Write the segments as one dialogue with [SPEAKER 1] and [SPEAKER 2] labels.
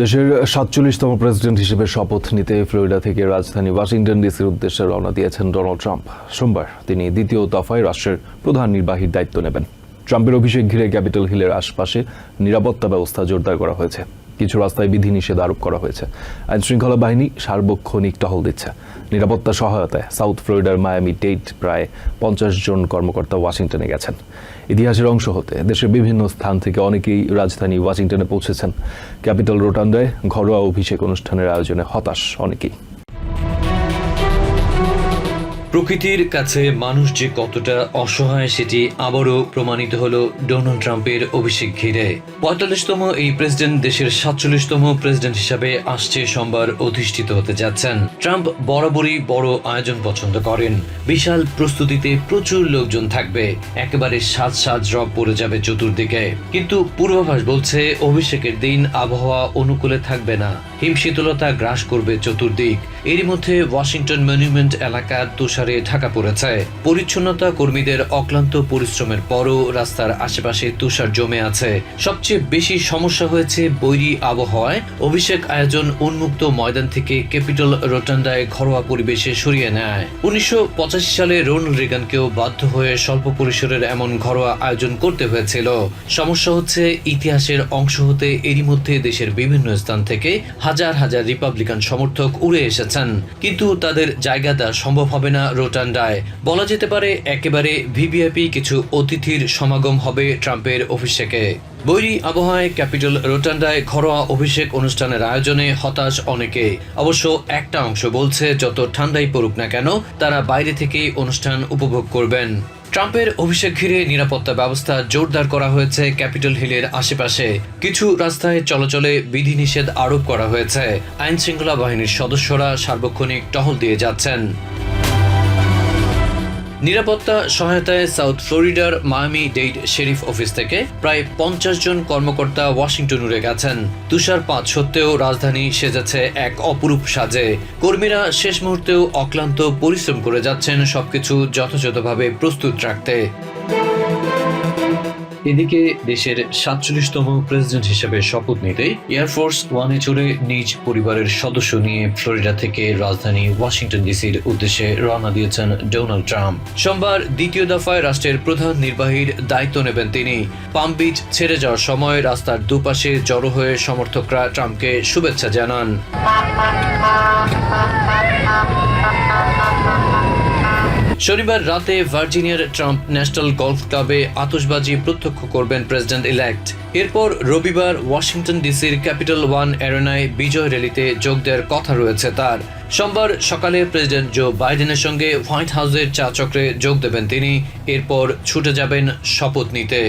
[SPEAKER 1] দেশের সাতচল্লিশতম প্রেসিডেন্ট হিসেবে শপথ নিতে ফ্লোরিডা থেকে রাজধানী ওয়াশিংটন ডিসির উদ্দেশ্যে রওনা দিয়েছেন ডোনাল্ড ট্রাম্প। সোমবার তিনি দ্বিতীয় দফায় রাষ্ট্রের প্রধান নির্বাহীর দায়িত্ব নেবেন। ট্রাম্পের অভিষেক ঘিরে ক্যাপিটাল হিলের আশপাশে নিরাপত্তা ব্যবস্থা জোরদার করা হয়েছে। কিছু রাস্তায় বিধিনিষেধ আরোপ করা হয়েছে। আইন শৃঙ্খলা বাহিনী সার্বক্ষণিক টহল দিচ্ছে। নিরাপত্তা সহায়তায় সাউথ ফ্লোরিডার মায়ামি টেট প্রায় পঞ্চাশ জন কর্মকর্তা ওয়াশিংটনে গেছেন। ইতিহাসের অংশ হতে দেশের বিভিন্ন স্থান থেকে অনেকেই রাজধানী ওয়াশিংটনে পৌঁছেছেন। ক্যাপিটাল রোটান্ডায় ঘরোয়া অভিষেক অনুষ্ঠানের আয়োজনে হতাশ অনেকেই।
[SPEAKER 2] প্রকৃতির কাছে মানুষ যে কতটা অসহায় সেটি আবারও প্রমাণিত হলো ডোনাল্ড ট্রাম্পের অভিষেক ঘিরে। পঁয়তাল্লিশতম এই প্রেসিডেন্ট দেশের সাতচল্লিশতম প্রেসিডেন্ট হিসাবে আসছে সোমবার অধিষ্ঠিত হতে যাচ্ছেন। ট্রাম্প বরাবরই বড় আয়োজন পছন্দ করেন। বিশাল প্রস্তুতিতে প্রচুর লোকজন থাকবে। একেবারে সাজ সাজ রব পড়ে যাবে চতুর্দিকে। কিন্তু পূর্বাভাস বলছে, অভিষেকের দিন আবহাওয়া অনুকূলে থাকবে না। হিমশীতলতা গ্রাস করবে চতুর্দিক। এরই মধ্যে ওয়াশিংটন মনুমেন্ট এলাকার তুষারে ঢাকা পড়েছে। পরিচ্ছন্নতা কর্মীদের অক্লান্ত পরিশ্রমের পরও রাস্তার আশেপাশে তুষার জমে আছে। সবচেয়ে বেশি সমস্যা হয়েছে বৈরী আবহাওয়ায়। অভিষেক আয়োজন উন্মুক্ত ময়দান থেকে ক্যাপিটাল রোটান্ডায় ঘরোয়া পরিবেশে সরিয়ে নেয়। উনিশশো পঁচাশি সালে রোনাল্ড রিগানকেও বাধ্য হয়ে স্বল্প পরিসরের এমন ঘরোয়া আয়োজন করতে হয়েছিল। সমস্যা হচ্ছে ইতিহাসের অংশ হতে এরই মধ্যে দেশের বিভিন্ন স্থান থেকে হাজার হাজার রিপাবলিকান সমর্থক উড়ে এসেছেন কিন্তু তাদের জায়গা দেওয়া সম্ভব হবে না রোটান্ডায় বলা যেতে পারে একেবারে ভিভিআইপি কিছু অতিথির সমাগম হবে ট্রাম্পের অভিষেকে বৈরি আবহাওয়ায় ক্যাপিটাল রোটান্ডায় ঘরোয়া অভিষেক অনুষ্ঠানের আয়োজনে হতাশ অনেকে। অবশ্য একটা অংশ বলছে, যত ঠান্ডাই পড়ুক না কেন, তারা বাইরে থেকেই অনুষ্ঠান উপভোগ করবেন। ট্রাম্পের অভিষেক ঘিরে নিরাপত্তা ব্যবস্থা জোরদার করা হয়েছে ক্যাপিটল হিলের আশেপাশে। কিছু রাস্তায় চলাচলে বিধিনিষেধ আরোপ করা হয়েছে। আইন শৃঙ্খলা বাহিনীর সদস্যরা সার্বক্ষণিক টহল দিয়ে যাচ্ছেন। নিরাপত্তা সহায়তায় সাউথ ফ্লোরিডার মায়ামি ডেইড শেরিফ অফিস থেকে প্রায় পঞ্চাশ জন কর্মকর্তা ওয়াশিংটন উড়ে গেছেন। তুষারপাত সত্ত্বেও রাজধানী সেজেছে এক অপরূপ সাজে। কর্মীরা শেষ মুহূর্তেও অক্লান্ত পরিশ্রম করে যাচ্ছেন সবকিছু যথাযথভাবে প্রস্তুত রাখতে। এদিকে দেশের সাতচল্লিশতম প্রেসিডেন্ট হিসেবে শপথ নিতে এয়ারফোর্স ওয়ানে চড়ে নিজ পরিবারের সদস্য নিয়ে ফ্লোরিডা থেকে রাজধানী ওয়াশিংটন ডিসির উদ্দেশ্যে রওনা দিয়েছেন ডোনাল্ড ট্রাম্প। সোমবার দ্বিতীয় দফায় রাষ্ট্রের প্রধান নির্বাহীর দায়িত্ব নেবেন তিনি। পাম বিচ ছেড়ে যাওয়ার সময় রাস্তার দুপাশে জড়ো হয়ে সমর্থকরা ট্রাম্পকে শুভেচ্ছা জানান। শনিবার রাতে ভার্জিনিয়ার ট্রাম্প ন্যাশনাল গলফ ক্লাবে আতশবাজি প্রত্যক্ষ করবেন প্রেসিডেন্ট ইলেক্ট এরপর রবিবার ওয়াশিংটন ডিসির ক্যাপিটাল ওয়ান অ্যারেনায় বিজয় র্যালিতে যোগ দেওয়ার কথা রয়েছে তার। সোমবার সকালে প্রেসিডেন্ট জো বাইডেনের সঙ্গে হোয়াইট হাউসের চা চক্রে যোগ দেবেন তিনি। এরপর ছুটে যাবেন শপথ নিতে।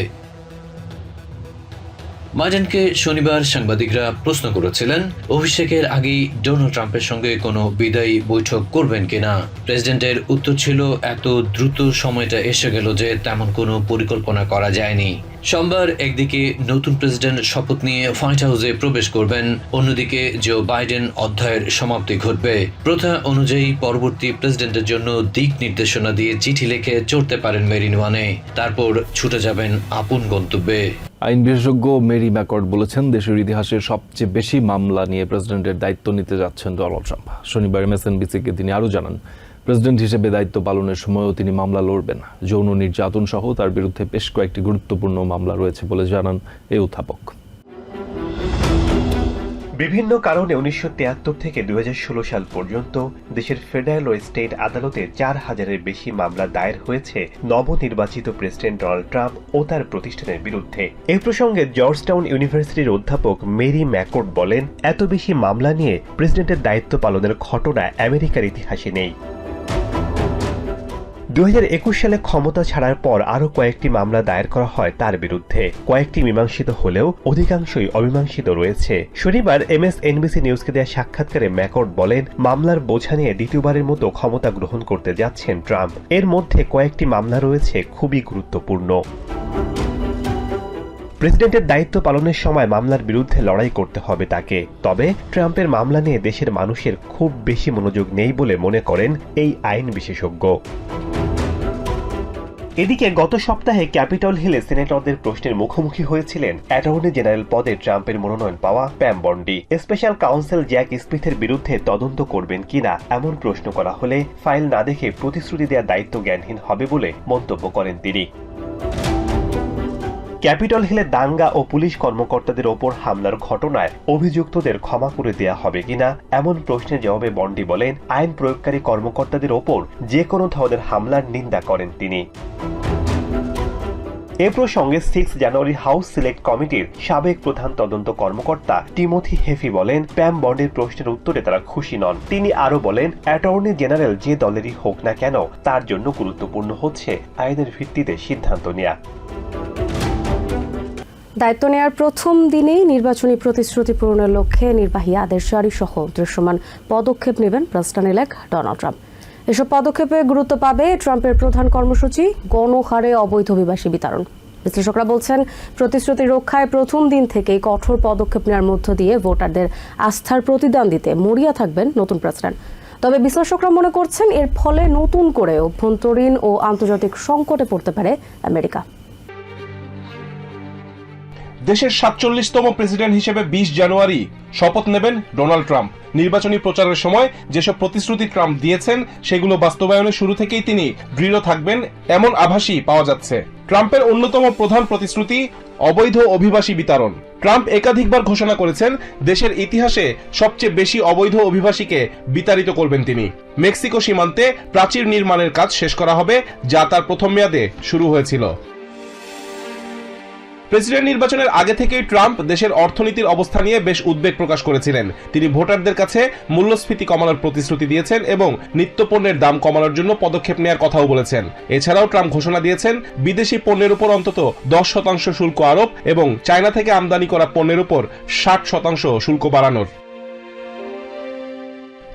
[SPEAKER 2] বাইডেনকে শনিবার সাংবাদিকরা প্রশ্ন করেছিলেন, অভিষেকের আগেই ডোনাল্ড ট্রাম্পের সঙ্গে কোনো বিদায়ী বৈঠক করবেন কিনা? প্রেসিডেন্টের উত্তর ছিল, এত দ্রুত সময়টা এসে গেল যে তেমন কোনো পরিকল্পনা করা যায়নি। সোমবার একদিকে নতুন প্রেসিডেন্ট শপথ নিয়ে হোয়াইট হাউসে প্রবেশ করবেন, অন্যদিকে জো বাইডেন অধ্যায়ের সমাপ্তি ঘটবে। প্রথা অনুযায়ী পরবর্তী প্রেসিডেন্টের জন্য দিক নির্দেশনা দিয়ে চিঠি লিখে চড়তে পারেন মেরিন ওয়ানে। তারপর ছুটে যাবেন আপন গন্তব্যে।
[SPEAKER 1] আইন বিশেষজ্ঞ মেরি ম্যাকর্ড বলেছেন, দেশের ইতিহাসের সবচেয়ে বেশি মামলা নিয়ে প্রেসিডেন্টের দায়িত্ব নিতে যাচ্ছেন ডোনাল্ড ট্রাম্প। শনিবার এমএসএনবিসিকে তিনি আরও জানান, প্রেসিডেন্ট হিসেবে দায়িত্ব পালনের সময়ও তিনি মামলা লড়বেন। যৌন নির্যাতন সহ তার বিরুদ্ধে বেশ কয়েকটি গুরুত্বপূর্ণ মামলা রয়েছে বলে জানান এই উত্থাপক
[SPEAKER 3] বিভিন্ন কারণে উনিশশো তিয়াত্তর থেকে দু হাজার ষোলো সাল পর্যন্ত দেশের ফেডারেল ও স্টেট আদালতে চার হাজারের বেশি মামলা দায়ের হয়েছে নবনির্বাচিত প্রেসিডেন্ট ডোনাল্ড ট্রাম্প ও তার প্রতিষ্ঠানের বিরুদ্ধে। এ প্রসঙ্গে জর্জটাউন ইউনিভার্সিটির অধ্যাপক মেরি ম্যাকোর্ড বলেন, এত বেশি মামলা নিয়ে প্রেসিডেন্টের দায়িত্ব পালনের ঘটনা আমেরিকার ইতিহাসে নেই। দু হাজার একুশ সালে ক্ষমতা ছাড়ার পর আরও কয়েকটি মামলা দায়ের করা হয় তার বিরুদ্ধে। কয়েকটি মীমাংসিত হলেও অধিকাংশই অমীমাংসিত রয়েছে। শনিবার এমএস এনবিসি নিউজকে দেওয়া সাক্ষাৎকারে ম্যাকর্ড বলেন, মামলার বোঝা নিয়ে দ্বিতীয়বারের মতো ক্ষমতা গ্রহণ করতে যাচ্ছেন ট্রাম্প। এর মধ্যে কয়েকটি মামলা রয়েছে খুবই গুরুত্বপূর্ণ। প্রেসিডেন্টের দায়িত্ব পালনের সময় মামলার বিরুদ্ধে লড়াই করতে হবে তাকে। তবে ট্রাম্পের মামলা নিয়ে দেশের মানুষের খুব বেশি মনোযোগ নেই বলে মনে করেন এই আইন বিশেষজ্ঞ। এদিকে গত সপ্তাহে ক্যাপিটল হিলে সিনেটরদের প্রশ্নের মুখোমুখি হয়েছিলেন অ্যাটর্নি জেনারেল পদে ট্রাম্পের মনোনয়ন পাওয়া Pam Bondi. Special counsel Jack স্মিথের বিরুদ্ধে তদন্ত করবেন কিনা এমন প্রশ্ন করা হলে ফাইল না দেখে প্রতিশ্রুতি দেওয়ার দায়িত্ব জ্ঞানহীন হবে বলে মন্তব্য করেন তিনি। ক্যাপিটল হিলে দাঙ্গা ও পুলিশ কর্মকর্তাদের ওপর হামলার ঘটনায় অভিযুক্তদের ক্ষমা করে দেয়া হবে কিনা, এমন প্রশ্নের জবাবে বন্ডি বলেন আইন প্রয়োগকারী কর্মকর্তাদের ওপর যে কোনো ধরনের হামলার নিন্দা করেন তিনি। এ প্রসঙ্গে সিক্স জানুয়ারি হাউস সিলেক্ট কমিটির সাবেক প্রধান তদন্ত কর্মকর্তা টিমোথি হেফি বলেন, প্যাম বন্ডের প্রশ্নের উত্তরে তারা খুশি নন। তিনি আরও বলেন, অ্যাটর্নি জেনারেল যে দলেরই হোক না কেন তার জন্য গুরুত্বপূর্ণ হচ্ছে আইনের ভিত্তিতে সিদ্ধান্ত নেয়া।
[SPEAKER 4] দায়িত্ব নেয়ার প্রথম দিনেই নির্বাচনী প্রতিশ্রুতি পূরণের লক্ষ্যে নির্বাহী আদেশ জারি সহ দৃশ্যমান পদক্ষেপ নেবেন প্রেসিডেন্ট ইলেক্ট ডোনাল্ড ট্রাম্প। এসব পদক্ষেপে গুরুত্ব পাবে ট্রাম্পের প্রধান কর্মসূচি, গণহারে অবৈধ অভিবাসী বিতরণ। বিশ্লেষকরা বলছেন, প্রতিশ্রুতি রক্ষায় প্রথম দিন থেকেই কঠোর পদক্ষেপ নেওয়ার মধ্য দিয়ে ভোটারদের আস্থার প্রতিদান দিতে মরিয়া থাকবেন নতুন প্রেসিডেন্ট। তবে বিশ্লেষকরা মনে করছেন, এর ফলে নতুন করে অভ্যন্তরীণ ও আন্তর্জাতিক সংকটে পড়তে পারে আমেরিকা।
[SPEAKER 5] দেশের সাতচল্লিশতম প্রেসিডেন্ট হিসেবে বিশ জানুয়ারি শপথ নেবেন ডোনাল্ড ট্রাম্প। নির্বাচনী প্রচারের সময় যেসব প্রতিশ্রুতি ট্রাম্প দিয়েছেন, সেগুলো বাস্তবায়নের শুরু থেকেই তিনি দৃঢ় থাকবেন, এমন আভাসই পাওয়া যাচ্ছে। ট্রাম্পের অন্যতম প্রধান প্রতিশ্রুতি, অবৈধ অভিবাসী বিতরণ। ট্রাম্প একাধিকবার ঘোষণা করেছেন, দেশের ইতিহাসে সবচেয়ে বেশি অবৈধ অভিবাসীকে বিতাড়িত করবেন তিনি। মেক্সিকো সীমান্তে প্রাচীর নির্মাণের কাজ শেষ করা হবে, যা তার প্রথম মেয়াদে শুরু হয়েছিল। প্রেসিডেন্ট নির্বাচনের আগে থেকেই ট্রাম্প দেশের অর্থনীতির অবস্থা নিয়ে বেশ উদ্বেগ প্রকাশ করেছিলেন। তিনি ভোটারদের কাছে মূল্যস্ফীতি কমানোর প্রতিশ্রুতি দিয়েছেন এবং নিত্যপণ্যের দাম কমানোর জন্য পদক্ষেপ নেওয়ার কথাও বলেছেন। এছাড়াও ট্রাম্প ঘোষণা দিয়েছেন, বিদেশি পণ্যের উপর অন্তত দশ শতাংশ শুল্ক আরোপ এবং চায়না থেকে আমদানি করা পণ্যের উপর ষাট শতাংশ শুল্ক বাড়ানোর।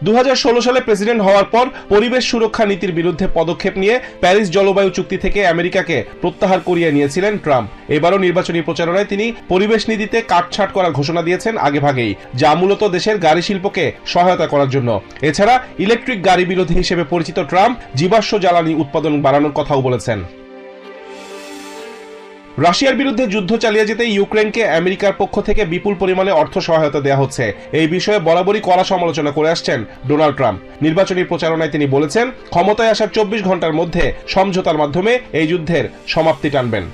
[SPEAKER 5] দু হাজার ষোলো সালে প্রেসিডেন্ট হওয়ার পর পরিবেশ সুরক্ষা নীতির বিরুদ্ধে পদক্ষেপ নিয়ে প্যারিস জলবায়ু চুক্তি থেকে আমেরিকাকে প্রত্যাহার করিয়ে নিয়েছিলেন ট্রাম্প। এবারও নির্বাচনী প্রচারণায় তিনি পরিবেশ নীতিতে কাটছাট করার ঘোষণা দিয়েছেন আগেভাগেই, যা মূলত দেশের গাড়ি শিল্পকে সহায়তা করার জন্য। এছাড়া ইলেকট্রিক গাড়ি বিরোধী হিসেবে পরিচিত ট্রাম্প জীবাশ্ম জ্বালানি উৎপাদন বাড়ানোর কথাও বলেছেন। রাশিয়ার বিরুদ্ধে যুদ্ধ চালিয়ে যেতে ইউক্রেনকে আমেরিকার পক্ষ থেকে বিপুল পরিমাণে অর্থ সহায়তা দেওয়া হচ্ছে। এই বিষয়ে বরাবরই কড়া সমালোচনা করে আসছেন ডোনাল্ড ট্রাম্প। নির্বাচনী প্রচারণায় তিনি বলেছেন, ক্ষমতায় আসার চব্বিশ ঘণ্টার মধ্যে সমঝোতার মাধ্যমে এই যুদ্ধের সমাপ্তি টানবেন।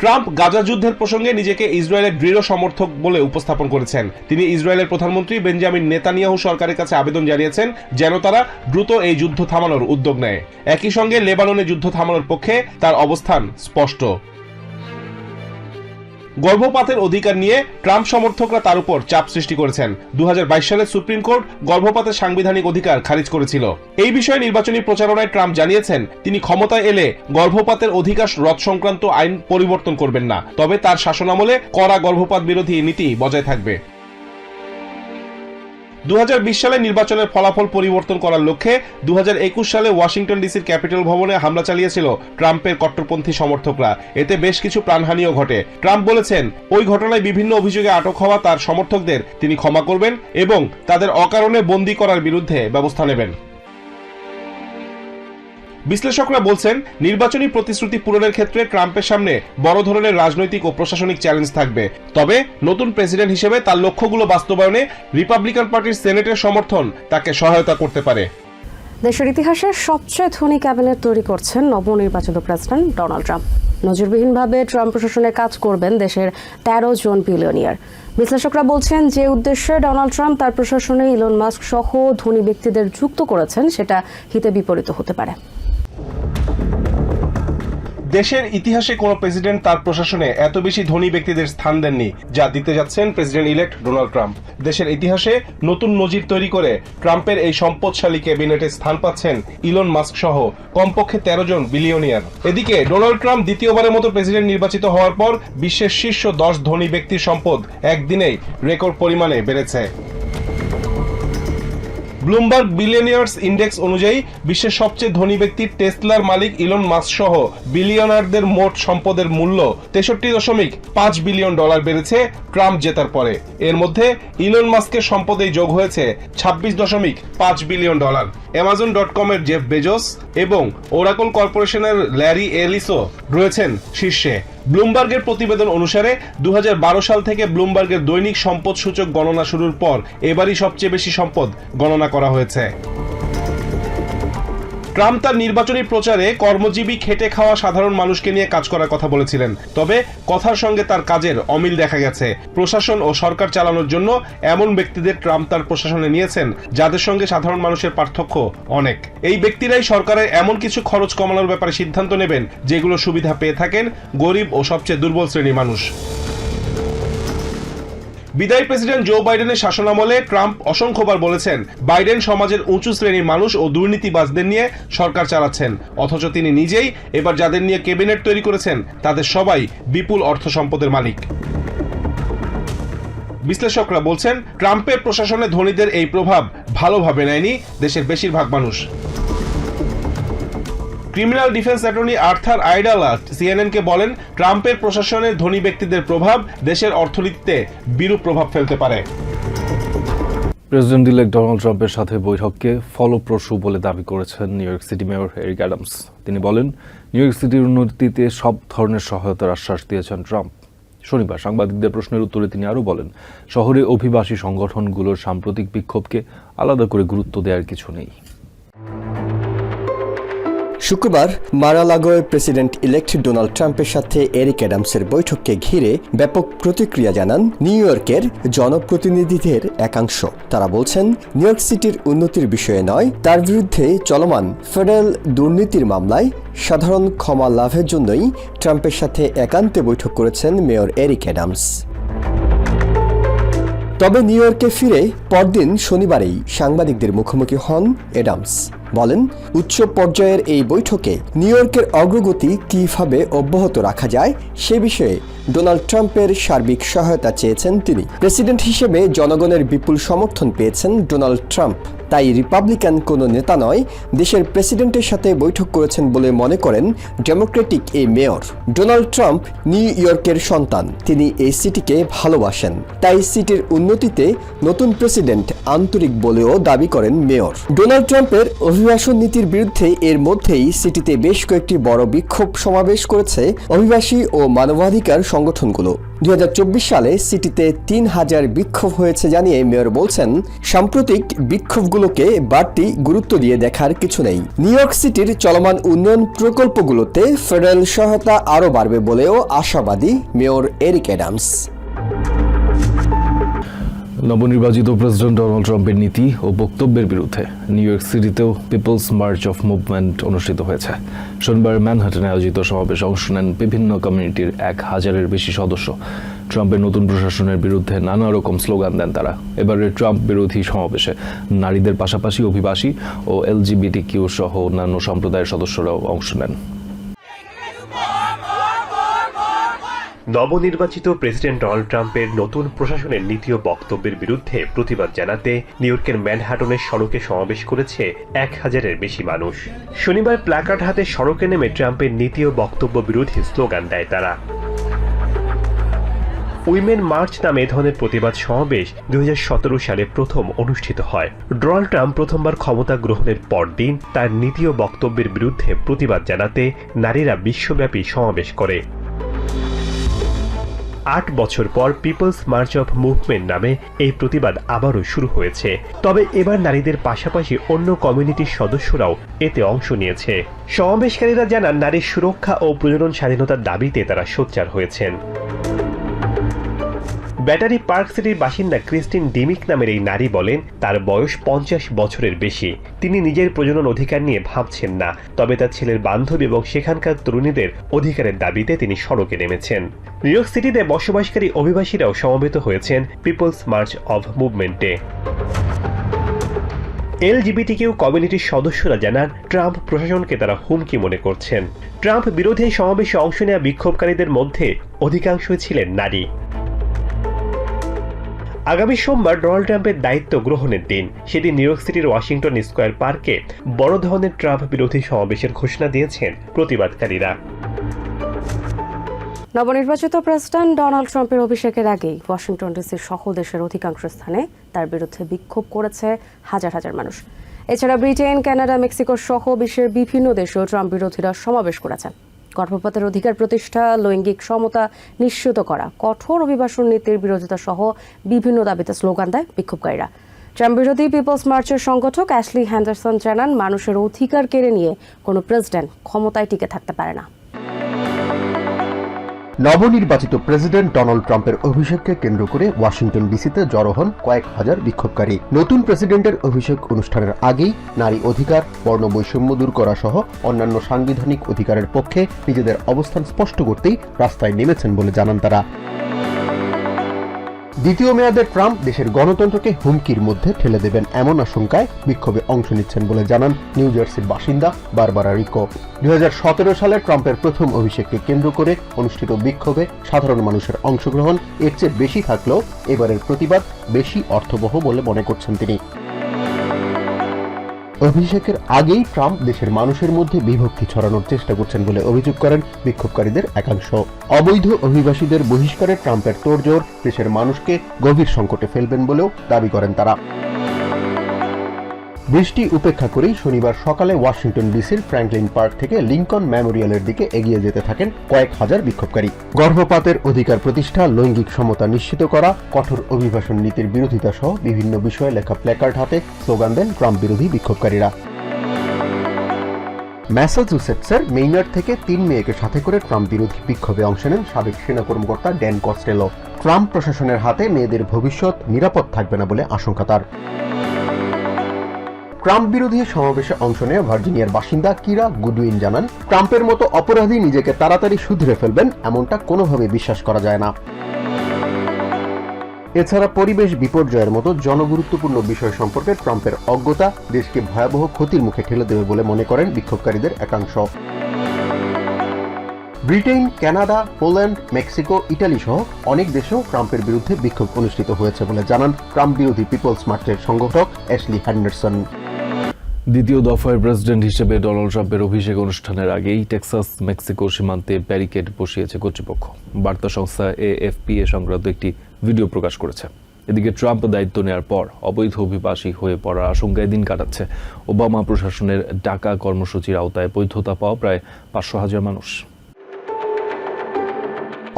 [SPEAKER 5] ট্রাম্প গাজা যুদ্ধের প্রসঙ্গে নিজেকে ইসরায়েলের দৃঢ় সমর্থক বলে উপস্থাপন করেছেন। তিনি ইসরায়েলের প্রধানমন্ত্রী বেঞ্জামিন নেতানিয়াহু সরকারের কাছে আবেদন জানিয়েছেন যেন তারা দ্রুত এই যুদ্ধ থামানোর উদ্যোগ নেয়। একই সঙ্গে লেবাননে যুদ্ধ থামানোর পক্ষে তার অবস্থান স্পষ্ট। গর্ভপাতের অধিকার নিয়ে ট্রাম্প সমর্থকরা তার উপর চাপ সৃষ্টি করেছেন। দু হাজার বাইশ সালে সুপ্রিম কোর্ট গর্ভপাতের সাংবিধানিক অধিকার খারিজ করেছিল। এই বিষয়ে নির্বাচনী প্রচারণায় ট্রাম্প জানিয়েছেন, তিনি ক্ষমতায় এলে গর্ভপাতের অধিকার রদ সংক্রান্ত আইন পরিবর্তন করবেন না। তবে তার শাসনামলে কড়া গর্ভপাত বিরোধী নীতি বজায় থাকবে। দু হাজার বিশ সালে নির্বাচনের ফলাফল পরিবর্তন করার লক্ষ্যে দু হাজার একুশ সালে ওয়াশিংটন ডিসির ক্যাপিটাল ভবনে হামলা চালিয়েছিল ট্রাম্পের কট্টরপন্থী সমর্থকরা। এতে বেশ কিছু প্রাণহানিও ঘটে। ট্রাম্প বলেছেন, ওই ঘটনায় বিভিন্ন অভিযোগে আটক হওয়া তার সমর্থকদের তিনি ক্ষমা করবেন এবং তাদের অকারণে বন্দী করার বিরুদ্ধে ব্যবস্থা নেবেন। বিশ্লেষকরা বলছেন, নির্বাচনী প্রতিশ্রুতি পূরণের ক্ষেত্রে ট্রাম্পের সামনে বড় ধরনের রাজনৈতিক ও প্রশাসনিক চ্যালেঞ্জ থাকবে। তবে নতুন প্রেসিডেন্ট হিসেবে তার লক্ষ্যগুলো বাস্তবায়নে রিপাবলিকান পার্টির সেনেটের সমর্থন তাকে সহায়তা করতে পারে।
[SPEAKER 4] দেশের ইতিহাসে সবচেয়ে ধনী ক্যাবিনেট তৈরি করছেন নবনির্বাচিত প্রেসিডেন্ট ডোনাল্ড ট্রাম্প। নজরবিহীনভাবে ট্রাম্প প্রশাসনে কাজ করবেন দেশের তেরো জন বিলিয়নিয়ার। বিশ্লেষকরা বলছেন, যে উদ্দেশ্যে ডোনাল্ড ট্রাম্প তার প্রশাসনে ইলন মাস্ক সহ ধনী ব্যক্তিদের যুক্ত করেছেন, সেটা হিতে বিপরীত হতে পারে।
[SPEAKER 5] দেশের ইতিহাসে কোনো প্রেসিডেন্ট তার প্রশাসনে এত বেশি ধনী ব্যক্তিদের স্থান দেননি, যা দিতে যাচ্ছেন প্রেসিডেন্ট ইলেক্ট ডোনাল্ড ট্রাম্প। দেশের ইতিহাসে নতুন নজির তৈরি করে ট্রাম্পের এই সম্পদশালী ক্যাবিনেটে স্থান পাচ্ছেন ইলন মাস্ক সহ কমপক্ষে তেরো জন বিলিয়নিয়ার। এদিকে ডোনাল্ড ট্রাম্প দ্বিতীয়বারের মতো প্রেসিডেন্ট নির্বাচিত হওয়ার পর বিশ্বের শীর্ষ দশ ধনী ব্যক্তির সম্পদ একদিনেই রেকর্ড পরিমাণে বেড়েছে। ব্লুমবার্গ বিলিয়নিয়ার্স ইন্ডেক্স অনুযায়ী বিশ্বের সবচেয়ে ধনী ব্যক্তি টেসলার মালিক ইলন মাস্ক সহ বিলিয়নারদের মোট সম্পদের মূল্য তেষট্টি দশমিক পাঁচ বিলিয়ন ডলার বেড়েছে ট্রাম্প জেতার পরে। এর মধ্যে ইলন মাস্কের সম্পদেই যোগ হয়েছে ছাব্বিশ দশমিক পাঁচ বিলিয়ন ডলার। অ্যামাজন ডট কমের জেফ বেজোস এবং ওরাকল কর্পোরেশনের ল্যারি এলিসও রয়েছেন শীর্ষে। ব্লুমবার্গের প্রতিবেদন অনুসারে দু হাজার বারো সাল থেকে ব্লুমবার্গের দৈনিক সম্পদ সূচক গণনা শুরুর পর এবারই সবচেয়ে বেশি সম্পদ গণনা করা হয়েছে। ট্রাম্প তার নির্বাচনী প্রচারে কর্মজীবী খেটে খাওয়া সাধারণ মানুষকে নিয়ে কাজ করার কথা বলেছিলেন। তবে কথার সঙ্গে তার কাজের অমিল দেখা গেছে। প্রশাসন ও সরকার চালানোর জন্য এমন ব্যক্তিদের ট্রাম্প তার প্রশাসনে নিয়েছেন, যাদের সঙ্গে সাধারণ মানুষের পার্থক্য অনেক। এই ব্যক্তিরাই সরকারের এমন কিছু খরচ কমানোর ব্যাপারে সিদ্ধান্ত নেবেন, যেগুলো সুবিধা পেয়ে থাকেন গরিব ও সবচেয়ে দুর্বল শ্রেণির মানুষ। বিদায়ী প্রেসিডেন্ট জো বাইডেনের শাসনামলে ট্রাম্প অসংখ্যবার বলেছেন, বাইডেন সমাজের উঁচু শ্রেণির মানুষ ও দুর্নীতিবাজদের নিয়ে সরকার চালাচ্ছেন। অথচ তিনি নিজেই এবার যাদের নিয়ে ক্যাবিনেট তৈরি করেছেন, তাদের সবাই বিপুল অর্থ সম্পদের মালিক। বিশ্লেষকরা বলছেন, ট্রাম্পের প্রশাসনে ধনীদের এই প্রভাব ভালোভাবে নেয়নি দেশের বেশিরভাগ মানুষ। Criminal defence attorney Arthur Aidala সিএনএনকে বলেন, ট্রাম্পের প্রশাসনের ধনী ব্যক্তিদের প্রভাব দেশের অর্থনীতিতে বিরূপ প্রভাব ফেলতে পারে।
[SPEAKER 1] প্রেসিডেন্ট ইলেক্ট ডোনাল্ড ট্রাম্পের সাথে বৈঠককে ফলপ্রসূ বলে দাবি করেছেন New York City mayor Eric Adams. তিনি বলেন, নিউ ইয়র্ক সিটির উন্নতিতে সব ধরনের সহায়তার আশ্বাস দিয়েছেন ট্রাম্প। শনিবার সাংবাদিকদের প্রশ্নের উত্তরে তিনি আরও বলেন, শহরে অভিবাসী সংগঠনগুলোর সাম্প্রতিক বিক্ষোভকে আলাদা করে গুরুত্ব দেওয়ার কিছু নেই।
[SPEAKER 6] শুক্রবার মারালাগোয় প্রেসিডেন্ট ইলেক্ট ডোনাল্ড ট্রাম্পের সাথে এরিক অ্যাডামসের বৈঠককে ঘিরে ব্যাপক প্রতিক্রিয়া জানান নিউ ইয়র্কের জনপ্রতিনিধিদের একাংশ। তারা বলছেন, নিউ ইয়র্ক সিটির উন্নতির বিষয়ে নয়, তার বিরুদ্ধে চলমান ফেডারেল দুর্নীতির মামলায় সাধারণ ক্ষমা লাভের জন্যই ট্রাম্পের সাথে একান্তে বৈঠক করেছেন মেয়র এরিক অ্যাডামস। তবে নিউ ইয়র্কে ফিরে পরদিন শনিবারেই সাংবাদিকদের মুখোমুখি হন এডামস। বলেন, উচ্চ পর্যায়ের এই বৈঠকে নিউ ইয়র্কের অগ্রগতি কীভাবে অব্যাহত রাখা যায় সে বিষয়ে ডোনাল্ড ট্রাম্পের সার্বিক সহায়তা চেয়েছেন তিনি। প্রেসিডেন্ট হিসেবে জনগণের বিপুল সমর্থন পেয়েছেন ডোনাল্ড ট্রাম্প। তাই রিপাবলিকান কোনো নেতা নয়, দেশের প্রেসিডেন্টের সাথে বৈঠক করেছেন বলে মনে করেন ডেমোক্রেটিক এই মেয়র। ডোনাল্ড ট্রাম্প নিউ ইয়র্কের সন্তান, তিনি এই সিটিকে ভালোবাসেন। তাই সিটির উন্নতিতে নতুন প্রেসিডেন্ট আন্তরিক বলেও দাবি করেন মেয়র। ডোনাল্ড ট্রাম্পের অভিবাসন নীতির বিরুদ্ধে এর মধ্যেই সিটিতে বেশ কয়েকটি বড় বিক্ষোভ সমাবেশ করেছে অভিবাসী ও মানবাধিকার সংগঠনগুলো। দু হাজার চব্বিশ সালে সিটিতে তিন হাজার বিক্ষোভ হয়েছে জানিয়ে মেয়র বলছেন, সাম্প্রতিক বিক্ষোভগুলোকে বাড়তি গুরুত্ব দিয়ে দেখার কিছু নেই। নিউ ইয়র্ক সিটির চলমান উন্নয়ন প্রকল্পগুলোতে ফেডারেল সহায়তা আরও বাড়বে বলেও আশাবাদী মেয়র এরিক অ্যাডামস।
[SPEAKER 1] নবনির্বাচিত প্রেসিডেন্ট ডোনাল্ড ট্রাম্পের নীতি ও বক্তব্যের বিরুদ্ধে নিউ ইয়র্ক সিটিতেও পিপলস মার্চ অফ মুভমেন্ট অনুষ্ঠিত হয়েছে। শনিবার ম্যানহাটনে আয়োজিত সমাবেশে অংশ নেন বিভিন্ন কমিউনিটির এক হাজারের বেশি সদস্য। ট্রাম্পের নতুন প্রশাসনের বিরুদ্ধে নানা রকম স্লোগান দেন তারা। এবারের ট্রাম্প বিরোধী সমাবেশে নারীদের পাশাপাশি অভিবাসী ও এলজিবিটি কিউ সহ অন্যান্য সম্প্রদায়ের সদস্যরাও অংশ নেন।
[SPEAKER 3] নবনির্বাচিত প্রেসিডেন্ট ডোনাল্ড ট্রাম্পের নতুন প্রশাসনের নীতি ও বক্তব্যের বিরুদ্ধে প্রতিবাদ জানাতে নিউ ইয়র্কের ম্যানহাটনের সড়কে সমাবেশ করেছে এক হাজারের বেশি মানুষ। শনিবার প্ল্যাকার্ড হাতে সড়কে নেমে ট্রাম্পের নীতি ও বক্তব্য বিরোধী স্লোগান দেয় তারা। উইমেন মার্চ নামে এ ধরনের প্রতিবাদ সমাবেশ দু হাজার সতেরো সালে প্রথম অনুষ্ঠিত হয়। ডোনাল্ড ট্রাম্প প্রথমবার ক্ষমতা গ্রহণের পরদিন তার নীতি ও বক্তব্যের বিরুদ্ধে প্রতিবাদ জানাতে নারীরা বিশ্বব্যাপী সমাবেশ করে। আট বছর পর পিপলস মার্চ অফ মুভমেন্ট নামে এই প্রতিবাদ আবারও শুরু হয়েছে। তবে এবার নারীদের পাশাপাশি অন্য কমিউনিটির সদস্যরাও এতে অংশ নিয়েছে। সমাবেশকারীরা জানান, নারীর সুরক্ষা ও প্রজনন স্বাধীনতার দাবিতে তারা সোচ্চার হয়েছেন। ব্যাটারি পার্ক সিটির বাসিন্দা ক্রিস্টিন ডিমিক নামের এই নারী বলেন, তার বয়স পঞ্চাশ বছরের বেশি। তিনি নিজের প্রজনন অধিকার নিয়ে ভাবছেন না, তবে তার ছেলের বান্ধবী এবং সেখানকার তরুণীদের অধিকারের দাবিতে তিনি সড়কে নেমেছেন। নিউ ইয়র্ক সিটিতে বসবাসকারী অভিবাসীরাও সমবেত হয়েছেন পিপলস মার্চ অব মুভমেন্টে। এলজিবিটিকিউ কমিউনিটির সদস্যরা জানান, ট্রাম্প প্রশাসনকে তারা হুমকি মনে করছেন। ট্রাম্প বিরোধী সমাবেশে অংশ নেওয়া বিক্ষোভকারীদের মধ্যে অধিকাংশই ছিলেন নারী। আগামী সোমবার ডোনাল্ড ট্রাম্পের দায়িত্ব গ্রহণের দিন। সেদিন নিউ ইয়র্ক সিটির ওয়াশিংটন স্কোয়ার পার্কে বড় ধরনের ট্রাম্প বিরোধী সমাবেশের ঘোষণা দিয়েছেন প্রতিবাদকারীরা।
[SPEAKER 4] নবনির্বাচিত প্রেসিডেন্ট ডোনাল্ড ট্রাম্পের অভিষেকের আগেই ওয়াশিংটন ডিসির সহ দেশের অধিকাংশ স্থানে তার বিরুদ্ধে বিক্ষোভ করেছে হাজার হাজার মানুষ। এছাড়া ব্রিটেন, কানাডা মেক্সিকো সহ বিশ্বের বিভিন্ন দেশেও ট্রাম্প বিরোধীরা সমাবেশ করেছেন। গর্ভপাতের অধিকার প্রতিষ্ঠা, লৈঙ্গিক সমতা নিশ্চিত করা, কঠোর অভিবাসন নীতির বিরোধিতা সহ বিভিন্ন দাবিতে স্লোগান দেয় বিক্ষোভকারীরা। ট্রাম্প বিরোধী পিপলস মার্চের সংগঠক অ্যাশলি হ্যান্ডারসন জানান, মানুষের অধিকার কেড়ে নিয়ে কোনো প্রেসিডেন্ট ক্ষমতায় টিকে থাকতে পারে না।
[SPEAKER 7] নবনির্বাচিত প্রেসিডেন্ট ডোনাল্ড ট্রাম্পের অভিষেককে কেন্দ্র করে ওয়াশিংটন ডিসিতে জড়ো হন কয়েক হাজার বিক্ষোভকারী। নতুন প্রেসিডেন্টের অভিষেক অনুষ্ঠানের আগেই নারী অধিকার বর্ণবৈষম্য দূর করা সহ অন্যান্য সাংবিধানিক অধিকারের পক্ষে নিজেদের অবস্থান স্পষ্ট করতেই রাস্তায় নেমেছেন বলে জানান তারা। দ্বিতীয় মেয়াদে ট্রাম্প দেশের গণতন্ত্রকে হুমকির মধ্যে ঠেলে দেবেন এমন আশঙ্কায় বিক্ষোভে অংশ নিচ্ছেন বলে জানান নিউ জার্সির বাসিন্দা বারবারা রিকো। দু হাজার সতেরো সালে ট্রাম্পের প্রথম অভিষেককে কেন্দ্র করে অনুষ্ঠিত বিক্ষোভে সাধারণ মানুষের অংশগ্রহণ এর চেয়ে বেশি থাকলেও এবারের প্রতিবাদ বেশি অর্থবহ বলে মনে করছেন তিনি। অভিষেকের আগেই ট্রাম্প দেশের মানুষের মধ্যে বিভক্তি ছড়ানোর চেষ্টা করছেন বলে অভিযোগ করেন বিক্ষোভকারীদের একাংশ। অবৈধ অভিবাসীদের বহিষ্কারে ট্রাম্পের তোড়জোড় দেশের মানুষকে গভীর সংকটে ফেলবেন বলেও দাবি করেন তারা। বৃষ্টি উপেক্ষা করেই শনিবার সকালে ওয়াশিংটন ডিসির ফ্র্যাঙ্কলিন পার্ক থেকে লিঙ্কন মেমোরিয়ালের দিকে এগিয়ে যেতে থাকেন কয়েক হাজার বিক্ষোভকারী। গর্ভপাতের অধিকার প্রতিষ্ঠা, লৈঙ্গিক সমতা নিশ্চিত করা, কঠোর অভিবাসন নীতির বিরোধিতা সহ বিভিন্ন বিষয়ে লেখা প্ল্যাকার্ড হাতে স্লোগান দেন ট্রাম্প বিরোধী বিক্ষোভকারীরা। ম্যাসাচুসেটসের মেইনার থেকে তিন মেয়েকে সাথে করে ট্রাম্প বিরোধী বিক্ষোভে অংশ নেন সাবেক সেনা কর্মকর্তা ড্যান কস্টেলো। ট্রাম্প প্রশাসনের হাতে মেয়েদের ভবিষ্যৎ নিরাপদ থাকবে না বলে আশঙ্কা তার। ট্রাম্প বিরোধী সমাবেশে অংশ নিয়ে ভার্জিনিয়ার বাসিন্দা কিরা গুডউইন জানান, ট্রাম্পের মতো অপরাধী নিজেকে তাড়াতাড়ি শুধরে ফেলবেন এমনটা কোনোভাবে বিশ্বাস করা যায় না। এছাড়া পরিবেশ বিপর্যয়ের মতো জনগুরুত্বপূর্ণ বিষয় সম্পর্কে ট্রাম্পের অজ্ঞতা দেশকে ভয়াবহ ক্ষতির মুখে ঠেলে দেবে বলে মনে করেন বিক্ষোভকারীদের একাংশ। Britain, Canada, Poland, Mexico, Italy সহ অনেক দেশেও ট্রাম্পের বিরুদ্ধে বিক্ষোভ অনুষ্ঠিত হয়েছে বলে জানান ট্রাম্প বিরোধী পিপলস মার্চের সংগঠক অ্যাশলি হ্যান্ডারসন।
[SPEAKER 1] দ্বিতীয় দফায় প্রেসিডেন্ট হিসেবে ডোনাল্ড ট্রাম্পের অভিষেক অনুষ্ঠানের আগেই টেক্সাস, মেক্সিকো সীমান্তে ব্যারিকেড বসিয়েছে কর্তৃপক্ষ। বার্তা সংস্থা এএফপি এ সংক্রান্ত একটি ভিডিও প্রকাশ করেছে। এদিকে ট্রাম্প দায়িত্ব নেওয়ার পর অবৈধ অভিবাসী হয়ে পড়ার আশঙ্কায় দিন কাটাচ্ছে। ওবামা প্রশাসনের ডাকা কর্মসূচির আওতায় বৈধতা পাওয়া প্রায় পাঁচশো হাজার মানুষ।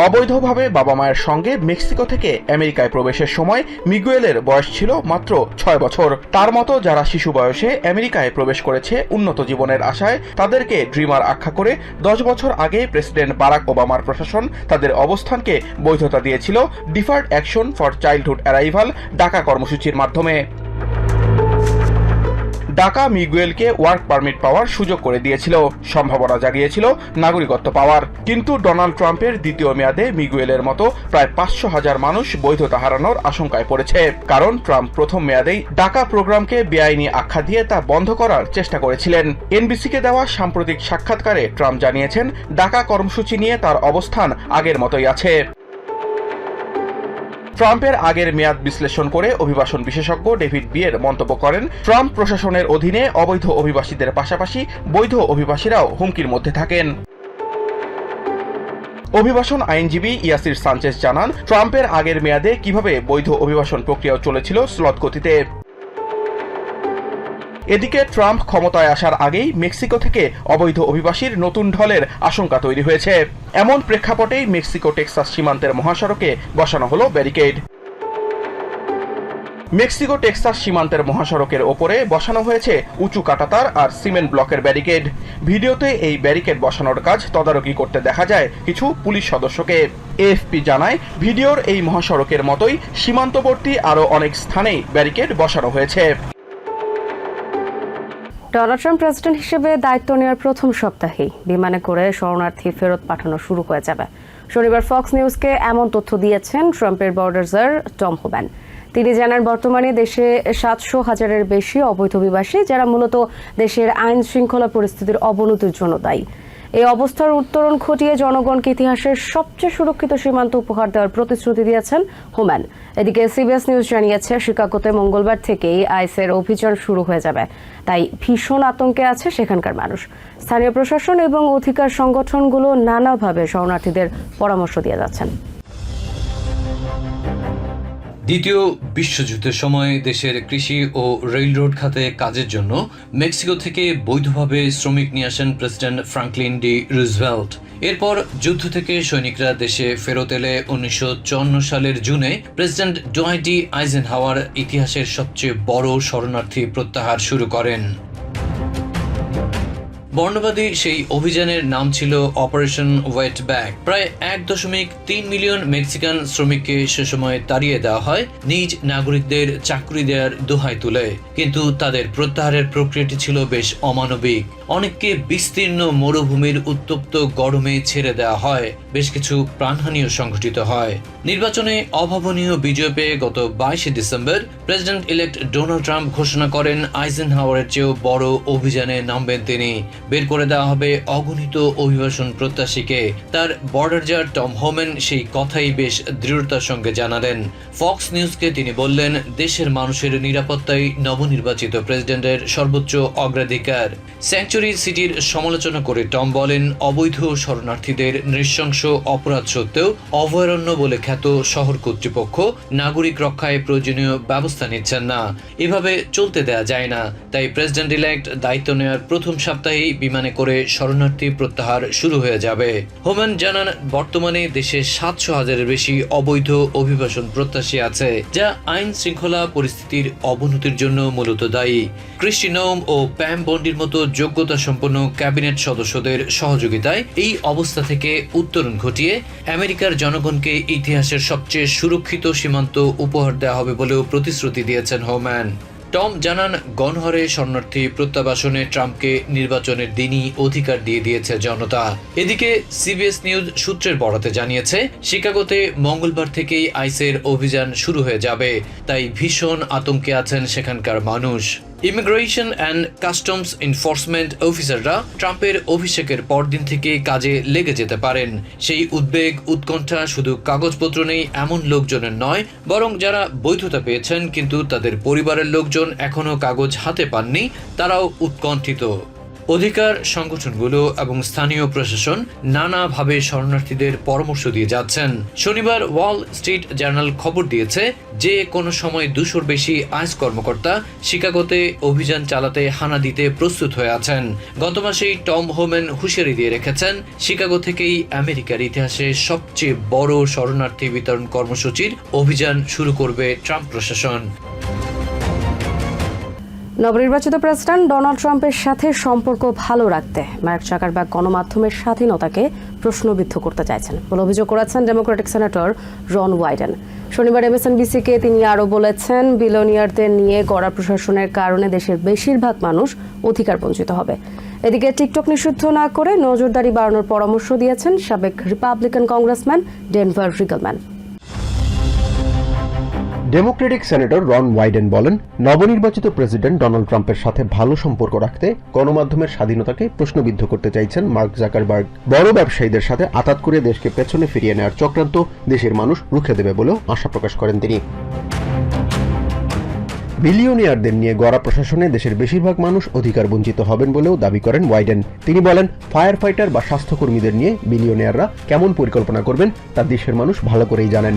[SPEAKER 8] অবৈধভাবে বাবা মায়ের সঙ্গে মেক্সিকো থেকে আমেরিকায় প্রবেশের সময় মিগুয়েলের বয়স ছিল মাত্র ছয় বছর। তার মতো যারা শিশু বয়সে আমেরিকায় প্রবেশ করেছে উন্নত জীবনের আশায়, তাদেরকে ড্রিমার আখ্যা করে দশ বছর আগে প্রেসিডেন্ট বারাক ওবামার প্রশাসন তাদের অবস্থানকে বৈধতা দিয়েছিল, deferred action for childhood arrival ডাকা কর্মসূচির মাধ্যমে। ডাকা মিগুয়েলকে ওয়ার্ক পারমিট পাওয়ার সুযোগ করে দিয়েছিল। সম্ভাবনা জাগিয়েছিল নাগরিকত্ব পাওয়ার। কিন্তু ডোনাল্ড ট্রাম্পের দ্বিতীয় মেয়াদে মিগুয়েলের মতো প্রায় পাঁচশো হাজার মানুষ বৈধতা হারানোর আশঙ্কায় পড়েছে। কারণ ট্রাম্প প্রথম মেয়াদেই ডাকা প্রোগ্রামকে বেআইনি আখ্যা দিয়ে তা বন্ধ করার চেষ্টা করেছিলেন। এনবিসিকে দেওয়া সাম্প্রতিক সাক্ষাৎকারে ট্রাম্প জানিয়েছেন, ডাকা কর্মসূচি নিয়ে তার অবস্থান আগের মতোই আছে। ট্রাম্পের আগের মেয়াদ বিশ্লেষণ করে অভিবাসন বিশেষজ্ঞ ডেভিড বিয়ের মন্তব্য করেন, ট্রাম্প প্রশাসনের অধীনে অবৈধ অভিবাসীদের পাশাপাশি বৈধ অভিবাসীরাও হুমকির মধ্যে থাকেন। অভিবাসন আইনজীবী ইয়াসির সানচেজ জানান, ট্রাম্পের আগের মেয়াদে কীভাবে বৈধ অভিবাসন প্রক্রিয়াও চলেছিল স্লট গতিতে। এদিকে ট্রাম্প ক্ষমতায় আসার আগেই মেক্সিকো থেকে অবৈধ অভিবাসীর নতুন ঢলের আশঙ্কা তৈরি হয়েছে। এমন প্রেক্ষাপটেই মেক্সিকো টেক্সাস সীমান্তের মহাসড়কে বসানো হলো ব্যারিকেড। মেক্সিকো টেক্সাস সীমান্তের মহাসড়কের ওপরে বসানো হয়েছে উঁচু কাটাতার আর সিমেন্ট ব্লকের ব্যারিকেড। ভিডিওতে এই ব্যারিকেড বসানোর কাজ তদারকি করতে দেখা যায় কিছু পুলিশ সদস্যকে। এএফপি জানায়, ভিডিওর এই মহাসড়কের মতোই সীমান্তবর্তী আরও অনেক স্থানেই ব্যারিকেড বসানো হয়েছে।
[SPEAKER 4] ডোনাল্ড ট্রাম্প প্রেসিডেন্ট হিসেবে দায়িত্ব নেওয়ার প্রথম সপ্তাহেই বিমানে করে শরণার্থী ফেরত পাঠানো শুরু হয়ে যাবে। শনিবার ফক্স নিউজকে এমন তথ্য দিয়েছেন ট্রাম্পের বর্ডার্সার টম হোবেন তিনি জানান, বর্তমানে দেশে সাতশো হাজারের বেশি অবৈধ অভিবাসী, যারা মূলত দেশের আইন শৃঙ্খলা পরিস্থিতির অবনতির জন্য দায়ী। এই অবস্থার উত্তরণ ঘটিয়ে জনগণকে ইতিহাসের সবচেয়ে সুরক্ষিত সীমান্ত উপহার দেওয়ার প্রতিশ্রুতি দিয়েছেন হোম্যান। এদিকে সিবিএস নিউজ জানিয়েছে, শিকাগোতে মঙ্গলবার থেকেই আইসের অভিযান শুরু হয়ে যাবে। তাই ভীষণ আতঙ্কে আছে সেখানকার মানুষ। স্থানীয় প্রশাসন এবং অধিকার সংগঠনগুলো নানাভাবে শরণার্থীদের পরামর্শ দিয়ে যাচ্ছেন।
[SPEAKER 2] দ্বিতীয় বিশ্বযুদ্ধের সময় দেশের কৃষি ও রেলরোড খাতে কাজের জন্য মেক্সিকো থেকে বৈধভাবে শ্রমিক নিয়ে আসেন প্রেসিডেন্ট ফ্রাঙ্কলিন ডি রুজভেল্ট। এরপর যুদ্ধ থেকে সৈনিকরা দেশে ফেরত এলে উনিশশো চুয়ান্ন সালের জুনে প্রেসিডেন্ট ডোয়াইটি আইজেন হাওয়ার ইতিহাসের সবচেয়ে বড় শরণার্থী প্রত্যাহার শুরু করেন। বর্ণবাদী সেই অভিযানের নাম ছিল অপারেশন ওয়েট ব্যাক প্রায় এক দশমিক তিন মিলিয়ন মেক্সিকান শ্রমিককে সে সময় তাড়িয়ে দেওয়া হয় নিজ নাগরিকদের চাকরি দেওয়ার দোহাই তুলে। কিন্তু তাদের প্রত্যাহারের প্রক্রিয়াটি ছিল বেশ অমানবিক। অনেককে বিস্তীর্ণ মরুভূমির উত্তপ্ত গরমে ছেড়ে দেওয়া হয়। বেশ কিছু প্রাণহানিও সংঘটিত হয়। নির্বাচনে অভাবনীয় বিজয় পেয়ে গত বাইশে December president elect Donald Trump ঘোষণা করেন আইজেন হাওয়ারের চেয়েও বড় অভিযানে নামবেন তিনি। বের করে দেওয়া হবে অগণিত অভিবাসন প্রত্যাশীকে। তার বর্ডারজার টম হোমেন, সেই কথাই বেশ দৃঢ়তার সঙ্গে জানালেন। ফক্স নিউজকে তিনি বললেন, দেশের মানুষের নিরাপত্তাই নবনির্বাচিত প্রেসিডেন্টের সর্বোচ্চ অগ্রাধিকার। স্যাংচুরি সিটির সমালোচনা করে টম বলেন, অবৈধ শরণার্থীদের নৃশংস অপরাধ সত্ত্বেও অভয়ারণ্য বলে খ্যাত শহর কর্তৃপক্ষ নাগরিক রক্ষায় প্রয়োজনীয় ব্যবস্থা নিচ্ছেন না। এভাবে চলতে দেয়া যায় না। তাই প্রেসিডেন্ট ইলেক্ট দায়িত্ব নেওয়ার প্রথম সপ্তাহেই বিমানে করে শরণার্থী প্রত্যাহার শুরু হয়ে যাবে। হোমান জানান, বর্তমানে দেশে সাতশো হাজারের বেশি অবৈধ অভিবাসন প্রত্যাশী আছে, যা আইন শৃঙ্খলা পরিস্থিতির অবনতির জন্য মূলত দায়ী। ক্রিস্টি নোম ও প্যাম বন্ডির মতো যোগ্যতা সম্পন্ন ক্যাবিনেট সদস্যদের সহযোগিতায় এই অবস্থা থেকে উত্তরণ ঘটিয়ে আমেরিকার জনগণকে ইতিহাসের সবচেয়ে সুরক্ষিত সীমান্ত উপহার দেওয়া হবে বলেও প্রতিশ্রুতি দিয়েছেন হোম্যান। টম জানান, গণহরে শরণার্থী প্রত্যাবাসনে ট্রাম্পকে নির্বাচনের দিনই অধিকার দিয়ে দিয়েছে জনতা। এদিকে সিবিএস নিউজ সূত্রের বরাতে জানিয়েছে, শিকাগোতে মঙ্গলবার থেকেই আইসের অভিযান শুরু হয়ে যাবে। তাই ভীষণ আতঙ্কে আছেন সেখানকার মানুষ। ইমিগ্রেশন অ্যান্ড কাস্টমস এনফোর্সমেন্ট অফিসাররা ট্রাম্পের অভিষেকের পরদিন থেকে কাজে লেগে যেতে পারেন। সেই উদ্বেগ, উৎকণ্ঠা শুধু কাগজপত্র নেই, এমন লোকজনের নয়, বরং যারা বৈধতা পেয়েছেন, কিন্তু তাদের পরিবারের লোকজন এখনও কাগজ হাতে পাননি, তারাও উৎকণ্ঠিত। অধিকার, সংগঠনগুলো এবং স্থানীয় প্রশাসন নানাভাবে শরণার্থীদের পরামর্শ দিয়ে যাচ্ছেন। শনিবার ওয়াল স্ট্রিট জার্নাল খবর দিয়েছে, যে কোনো সময় দুশোর বেশি আইস কর্মকর্তা শিকাগোতে অভিযান চালাতে হানা দিতে প্রস্তুত হয়ে আছেন। গত মাসেই টম হোমেন হুঁশিয়ারি দিয়ে রেখেছেন, শিকাগো থেকেই আমেরিকার ইতিহাসে সবচেয়ে বড় শরণার্থী বিতরণ কর্মসূচির অভিযান শুরু করবে ট্রাম্প প্রশাসন।
[SPEAKER 4] নবনির্বাচিত প্রেসিডেন্ট ডোনাল্ড ট্রাম্পের সাথে সম্পর্ক ভালো রাখতে মার্ক জাকারবার্গ গণমাধ্যমের স্বাধীনতাকে প্রশ্নবিদ্ধ করতে চাইছেন। বলে অভিযোগ করেছেন ডেমোক্রেটিক সেনেটর রন ওয়াইডেন। শনিবার এমএসএনবিসিকে তিনি আরও বলেছেন বিলোনিয়ারদের নিয়ে গড়া প্রশাসনের কারণে দেশের বেশিরভাগ মানুষ অধিকার বঞ্চিত হবে। এদিকে টিকটক নিষিদ্ধ না করে নজরদারি বাড়ানোর পরামর্শ দিয়েছেন সাবেক Republican congressman Denver Riggleman.
[SPEAKER 7] Democratic senator Ron Wyden বলেন, নবনির্বাচিত প্রেসিডেন্ট ডোনাল্ড ট্রাম্পের সাথে ভালো সম্পর্ক রাখতে গণমাধ্যমের স্বাধীনতাকে প্রশ্নবিদ্ধ করতে চাইছেন মার্ক জাকারবার্গ। বড় ব্যবসায়ীদের সাথে আতাত করে দেশকে পেছনে ফিরিয়ে নেওয়ার চক্রান্ত দেশের মানুষ রুখে দেবে বলেও আশা প্রকাশ করেন তিনি। বিলিয়নিয়ারদের নিয়ে গড়া প্রশাসনে দেশের বেশিরভাগ মানুষ অধিকার বঞ্চিত হবেন বলেও দাবি করেন ওয়াইডেন। তিনি বলেন ফায়ার ফাইটার বা স্বাস্থ্যকর্মীদের নিয়ে বিলিয়নিয়াররা কেমন পরিকল্পনা করবেন তা দেশের মানুষ ভালো করেই জানেন।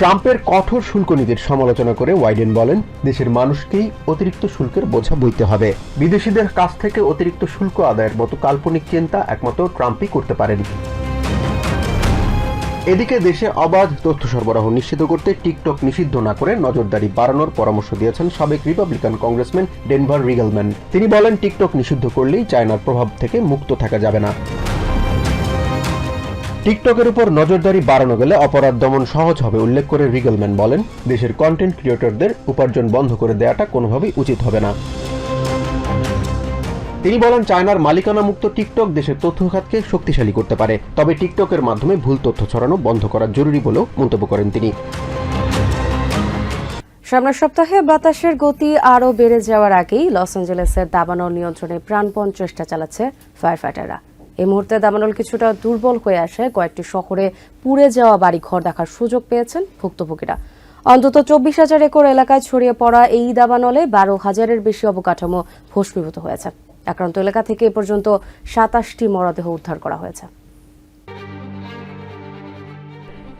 [SPEAKER 7] ট্রাম্পের কঠোর শুল্ক নীতির সমালোচনা করে ওয়াইডেন বলেন, দেশের মানুষকেই অতিরিক্ত শুল্কের বোঝা বইতে হবে। বিদেশিদের কাছ থেকে অতিরিক্ত শুল্ক আদায়ের মতো কাল্পনিক চিন্তা একমাত্র ট্রাম্পই করতে পারেন। এদিকে দেশে অবাধ তথ্য সরবরাহ নিশ্চিত করতে টিকটক নিষিদ্ধ না করে নজরদারি বাড়ানোর পরামর্শ দিয়েছেন সাবেক রিপাবলিকান কংগ্রেসম্যান ডেনভার রিগলম্যান। তিনি বলেন, টিকটক নিষিদ্ধ করলেই চায়নার প্রভাব থেকে মুক্ত থাকা যাবে না। টিকটকের উপর নজরদারি বাড়ানো গেলে অপরাধ দমন সহজ হবে, উল্লেখ করে রিগলম্যান বলেন। দেশের কন্টেন্ট ক্রিয়েটরদের উপার্জন বন্ধ করে দেওয়াটা কোনোভাবেই উচিত হবে না। তিনি বলেন, চায়নার মালিকানা মুক্ত টিকটক দেশের তথ্য খাতকে শক্তিশালী করতে পারে। তবে টিকটকের মাধ্যমে ভুল তথ্য ছড়ানো বন্ধ করা জরুরি বলেও মন্তব্য করেন তিনি।
[SPEAKER 4] সামনের সপ্তাহে বাতাসের গতি আরও বেড়ে যাওয়ার আগেই লস অ্যাঞ্জেলেসের দাবানল নিয়ন্ত্রণে প্রাণপণ চেষ্টা চালাচ্ছে ফায়ার ফাইটাররা এই মুহূর্তে দাবানল কিছুটা দুর্বল হয়ে আসে। কয়েকটি শহরে পুড়ে যাওয়া বাড়ি ঘর দেখার সুযোগ পেয়েছেন ভুক্তভোগীরা। অন্তত চব্বিশ হাজার একর এলাকায় ছড়িয়ে পড়া এই দাবানলে বারো হাজারের বেশি অবকাঠামো ভস্মীভূত হয়েছে। আক্রান্ত এলাকা থেকে এ পর্যন্ত সাতাশটি মরদেহ উদ্ধার করা হয়েছে।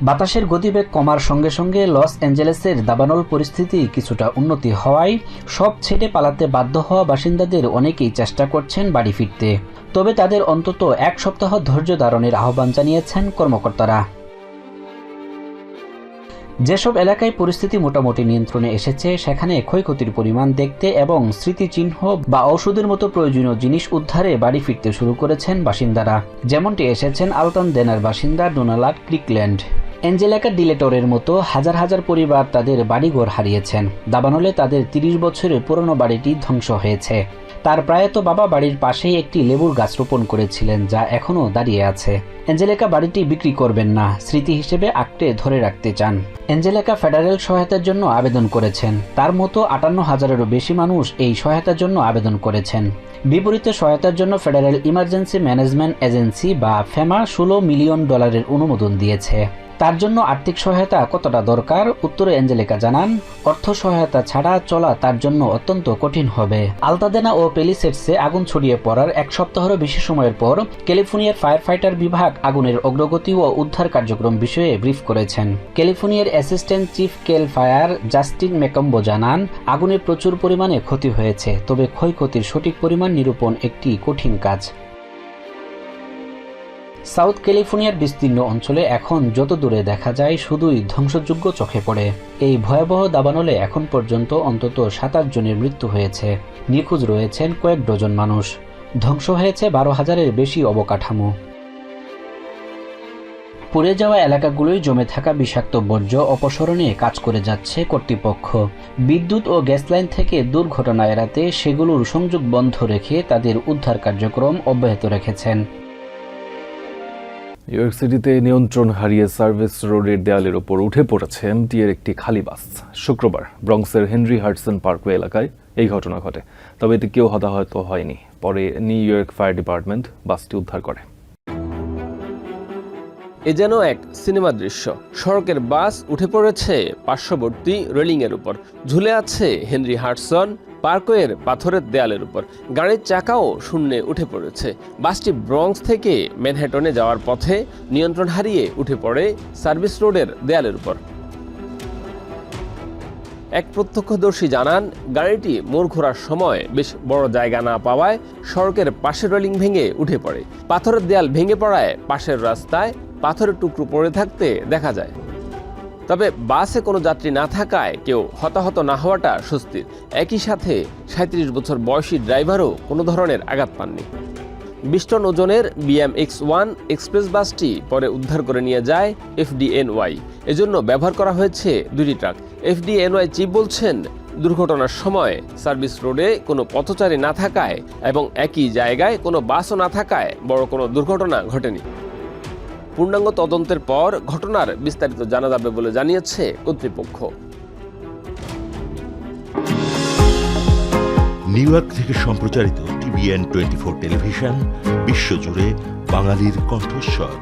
[SPEAKER 9] বাতাসের গতিবেগ কমার সঙ্গে সঙ্গে লস অ্যাঞ্জেলেসের দাবানল পরিস্থিতি কিছুটা উন্নতি হওয়ায় সব ছেড়ে পালাতে বাধ্য হওয়া বাসিন্দাদের অনেকেই চেষ্টা করছেন বাড়ি ফিরতে। তবে তাদের অন্তত এক সপ্তাহ ধৈর্য ধারণের আহ্বান জানিয়েছেন কর্মকর্তারা। যেসব এলাকায় পরিস্থিতি মোটামুটি নিয়ন্ত্রণে এসেছে, সেখানে ক্ষয়ক্ষতির পরিমাণ দেখতে এবং স্মৃতিচিহ্ন বা ঔষধের মতো প্রয়োজনীয় জিনিস উদ্ধারে বাড়ি ফিরতে শুরু করেছেন বাসিন্দারা। যেমনটি এসেছেন আলতান দেনার বাসিন্দা ডোনালাড ক্রিকল্যান্ড। অ্যাঞ্জেলাকা ডিলেটরের মতো হাজার হাজার পরিবার তাদের বাড়িঘর হারিয়েছেন। দাবানলে তাদের তিরিশ বছরের পুরনো বাড়িটি ধ্বংস হয়েছে। তার প্রায়ত বাবা বাড়ির পাশেই একটি লেবুর গাছ রোপণ করেছিলেন, যা এখনও দাঁড়িয়ে আছে। অ্যাঞ্জেলেকা বাড়িটি বিক্রি করবেন না, স্মৃতি হিসেবে আঁকড়ে ধরে রাখতে চান। অ্যাঞ্জেলেকা ফেডারেল সহায়তার জন্য আবেদন করেছেন। তার মতো আটান্ন হাজারেরও বেশি মানুষ এই সহায়তার জন্য আবেদন করেছেন। বিপরীতে সহায়তার জন্য ফেডারেল ইমার্জেন্সি ম্যানেজমেন্ট এজেন্সি বা ফেমা ষোলো মিলিয়ন ডলারের অনুমোদন দিয়েছে। তার জন্য আর্থিক সহায়তা কতটা দরকার? উত্তরে অ্যাঞ্জেলিকা জানান, অর্থ সহায়তা ছাড়া চলা তার জন্য অত্যন্ত কঠিন হবে। আলতাদেনা ও পেলিসেটসে আগুন ছড়িয়ে পড়ার এক সপ্তাহেরও বেশি সময়ের পর ক্যালিফোর্নিয়ার ফায়ার ফাইটার বিভাগ আগুনের অগ্রগতি ও উদ্ধার কার্যক্রম বিষয়ে ব্রিফ করেছেন। ক্যালিফোর্নিয়ার assistant chief Cal Fire Justin মেকম্বো জানান, আগুনে প্রচুর পরিমাণে ক্ষতি হয়েছে, তবে ক্ষয়ক্ষতির সঠিক পরিমাণ নিরূপণ একটি কঠিন কাজ। সাউথ ক্যালিফোর্নিয়ার বিস্তীর্ণ অঞ্চলে এখন যত দূরে দেখা যায় শুধুই ধ্বংসযোগ্য চোখে পড়ে। এই ভয়াবহ দাবানলে এখন পর্যন্ত অন্তত সাতাশ জনের মৃত্যু হয়েছে। নিখোঁজ রয়েছেন কয়েক ডজন মানুষ। ধ্বংস হয়েছে বারো হাজারের বেশি অবকাঠামো। পুড়ে যাওয়া এলাকাগুলোই জমে থাকা বিষাক্ত বর্জ্য অপসারণে কাজ করে যাচ্ছে কর্তৃপক্ষ। বিদ্যুৎ ও গ্যাস লাইন থেকে দুর্ঘটনা এড়াতে সেগুলোর সংযোগ বন্ধ রেখে তাদের উদ্ধার কার্যক্রম অব্যাহত রেখেছেন।
[SPEAKER 1] নিউইয়র্ক সিটিতে নিয়ন্ত্রণ হারিয়ে সার্ভিস রোডের দেয়ালের ওপর উঠে পড়েছে এমটিএর একটি খালি বাস। শুক্রবার ব্রংসের হেনরি হার্টসন পার্কওয়ে এলাকায় এই ঘটনা ঘটে। তবে এতে কেউ হতাহত হয়নি। পরে নিউ ইয়র্ক ফায়ার ডিপার্টমেন্ট বাসটি উদ্ধার করে।
[SPEAKER 10] এ যেন এক সিনেমা দৃশ্য। সড়কের বাস উঠে পড়েছে পার্শ্ববর্তী রেলিংয়ের উপর। ঝুলে আছে হেনরি হার্টসন পার্কওয়ের পাথরের দেয়ালের উপর। গাড়ির চাকাও শূন্যে উঠে পড়েছে। বাসটি ব্রঙ্কস থেকে ম্যানহেটনে যাওয়ার পথে নিয়ন্ত্রণ হারিয়ে উঠে পড়ে সার্ভিস রোডের দেয়ালের উপর। এক প্রত্যক্ষদর্শী জানান, গাড়িটি মোড় ঘোরার সময় বেশ বড় জায়গা না পাওয়ায় সড়কের পাশের রেলিং ভেঙে উঠে পড়ে। পাথরের দেয়াল ভেঙে পড়ায় পাশের রাস্তায় পাথরের টুকরো পড়ে থাকতে দেখা যায়। তবে বাসে কোনো যাত্রী না থাকায় কেউ হতাহত না হওয়াটা স্বস্তির। একই সাথে সাঁত্রিশ বছর বয়সী ড্রাইভারও কোনো ধরনের আঘাত পাননি। বিশ টন ওজনের বিএমএক্স ওয়ান এক্সপ্রেস বাসটি পরে উদ্ধার করে নিয়ে যায় এফডিএনওয়াই। এজন্য ব্যবহার করা হয়েছে দুটি ট্রাক। এফডিএনওয়াই চিফ বলছেন, দুর্ঘটনার সময় সার্ভিস রোডে কোনো পথচারী না থাকায় এবং একই জায়গায় কোনো বাসও না থাকায় বড় কোনো দুর্ঘটনা ঘটেনি। পূর্ণাঙ্গ তদন্তের পর ঘটনার বিস্তারিত জানা যাবে বলে জানিয়েছে কর্তৃপক্ষ।
[SPEAKER 11] নিউ ইয়র্ক থেকে সম্প্রচারিত টিভিএন টোয়েন্টি ফোর টেলিভিশন, বিশ্বজুড়ে বাঙালির কণ্ঠস্বর।